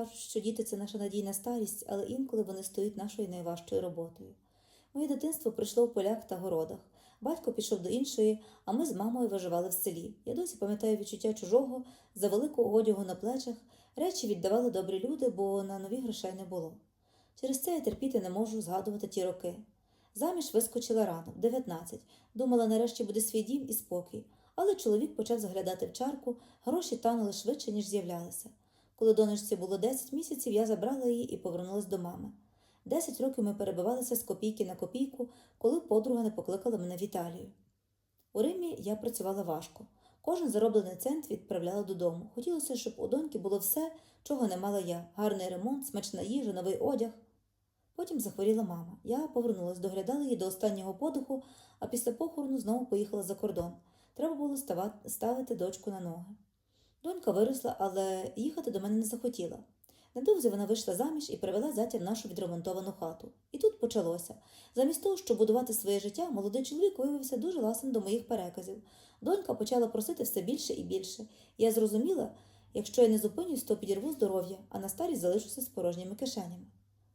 Кажуть, що діти це наша надійна старість, але інколи вони стають нашою найважчою роботою. Моє дитинство пройшло в полях та городах. Батько пішов до іншої, а ми з мамою виживали в селі. Я досі пам'ятаю відчуття чужого, за великого одягу на плечах. Речі віддавали добрі люди, бо на нові грошей не було. Через це я терпіти не можу згадувати ті роки. Заміж вискочила рано, в 19. Думала, нарешті буде свій дім і спокій. Але чоловік почав заглядати в чарку, гроші танули швидше, ніж з'являлися. Коли донечці було 10 місяців, я забрала її і повернулась до мами. Десять років ми перебивалися з копійки на копійку, коли подруга не покликала мене в Італію. У Римі я працювала важко. Кожен зароблений цент відправляла додому. Хотілося, щоб у доньки було все, чого не мала я: гарний ремонт, смачна їжа, новий одяг. Потім захворіла мама. Я повернулась, доглядала її до останнього подиху, а після похорону знову поїхала за кордон. Треба було ставити дочку на ноги. Донька виросла, але їхати до мене не захотіла. Недовзі вона вийшла заміж і привела зятя в нашу відремонтовану хату. І тут почалося. Замість того, щоб будувати своє життя, молодий чоловік виявився дуже ласим до моїх переказів. Донька почала просити все більше і більше. Я зрозуміла, якщо я не зупинюсь, то підірву здоров'я, а на старість залишуся з порожніми кишенями.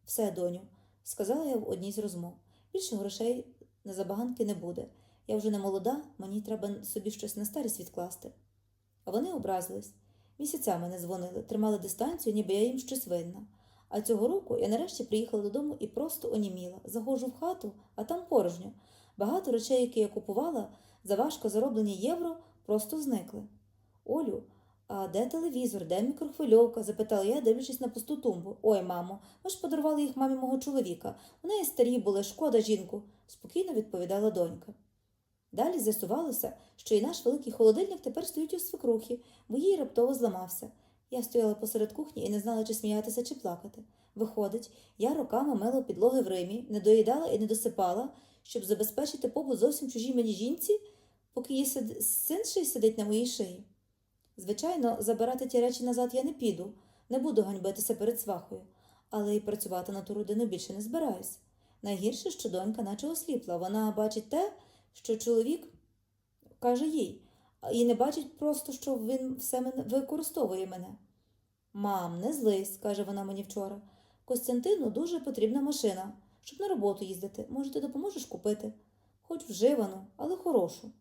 Все, доню, сказала я в одній з розмов. Більше грошей на забаганки не буде. Я вже не молода, мені треба собі щось на старість відкласти. А вони образились. Місяцями не дзвонили, тримали дистанцію, ніби я їм щось винна. А цього року я нарешті приїхала додому і просто оніміла. Заходжу в хату, а там порожньо. Багато речей, які я купувала за важко зароблені євро, просто зникли. Олю, а де телевізор, де мікрохвильовка? запитала я, дивлячись на пусту тумбу. Ой, мамо, ми ж подарували їх мамі мого чоловіка. У неї старі були, шкода жінку, спокійно відповідала донька. Далі з'ясувалося, що і наш великий холодильник тепер стоїть у свекрухі, бо їй раптово зламався. Я стояла посеред кухні і не знала, чи сміятися, чи плакати. Виходить, я роками мила підлоги в Римі, не доїдала і не досипала, щоб забезпечити побут зовсім чужій мені жінці, поки її син ще сидить на моїй шиї. Звичайно, забирати ті речі назад я не піду, не буду ганьбитися перед свахою, але й працювати на ту родину більше не збираюсь. Найгірше, що донька наче осліпла. Вона бачить те, що чоловік каже їй, і не бачить просто, що він все мене використовує мене. Мам, не злись, каже вона мені вчора. Костянтину дуже потрібна машина, щоб на роботу їздити. Може, ти допоможеш купити? Хоч вживану, але хорошу.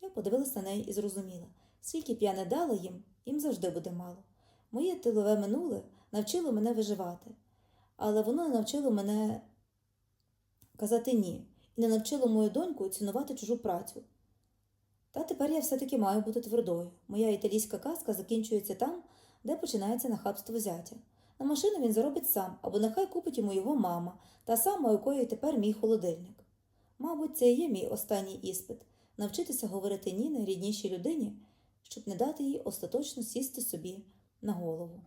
Я подивилась на неї і зрозуміла, скільки б я не дала їм, їм завжди буде мало. Моє тилове минуле навчило мене виживати, але воно не навчило мене казати ні не навчило мою доньку цінувати чужу працю. Та тепер я все-таки маю бути твердою. Моя італійська казка закінчується там, де починається нахабство зятя. На машину він заробить сам, або нехай купить йому його мама, та сама, якої тепер мій холодильник. Мабуть, це і є мій останній іспит навчитися говорити ні найріднішій людині, щоб не дати їй остаточно сісти собі на голову.